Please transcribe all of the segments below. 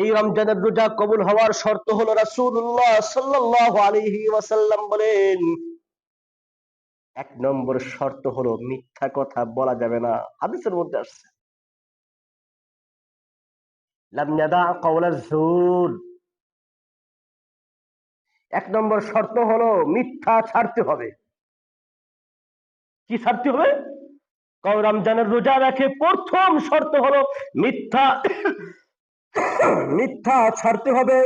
এই রমজানের রোজা কবুল হওয়ার শর্ত হলো রাসূলুল্লাহ সাল্লাল্লাহু আলাইহি ওয়াসাল্লাম বলেন, এক নম্বর শর্ত হলো মিথ্যা কথা বলা যাবে না। হাদিসের মধ্যে আসছে। এক নম্বর শর্ত হলো মিথ্যা ছাড়তে হবে। কি ছাড়তে হবে? রমজানের রোজা রাখে প্রথম শর্ত হলো মিথ্যা মিথ্যা ছাড়তে হবে।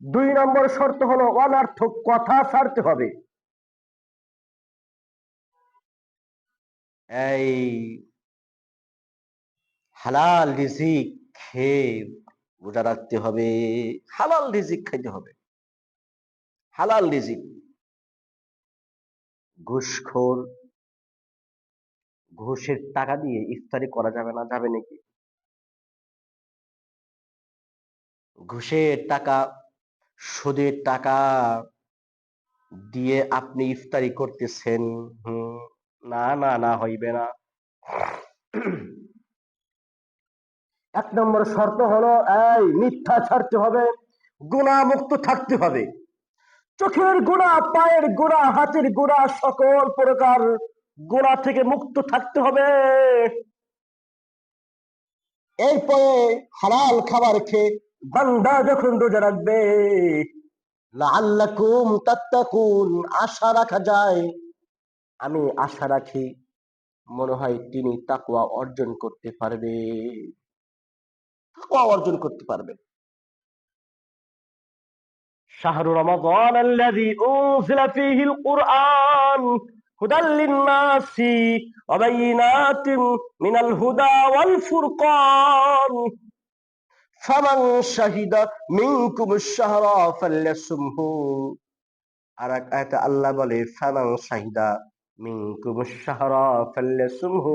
দুই নম্বর শর্ত হলো অনার্থক কথা ছাড়তে হবে। এই হালাল রিজিক খেয়ে রোজা রাখতে হবে, হালাল রিজিক খাইতে হবে। হালাল রিজিক। ঘুষখোর, ঘুষের টাকা দিয়ে ইফতারি করা যাবে না, যাবে নাকি? ঘুষের টাকা, সুদের টাকা দিয়ে আপনি ইফতারি করতেছেন। না না না হইবে না। এক নম্বর শর্ত হলো, এই মিথ্যা ছাড়তে হবে, গুণামুক্ত থাকতে হবে। চোখের গোড়া পায়ের গোড়া হাতের গোড়া সকল প্রকার গোড়া থেকে মুক্ত থাকতে হবে। এরপরে হালাল খাবার খেয়ে বান্দা যখন রোজা রাখবে লাল্লাকুম তাত্তাকুন, আশা রাখা যায়। আমি আশা রাখি, মনে হয় তিনি তাকুয়া অর্জন করতে পারবে। তাকুয়া অর্জন করতে পারবে। শাহরু রমাদান আল্লাযী উনজিলা ফীহিল কুরআন, হুদাল লিন-নাসি ওয়া বাইয়িনাতিন মিনাল হুদা ওয়াল ফুরকান। ফামান শাহিদা মিনকুম শাহরা ফাল্লাসুমহু আর এক আয়াতে আল্লাহ বলে, ফামান শাহিদা মিনকুম শাহরা ফাল্লাসুমহু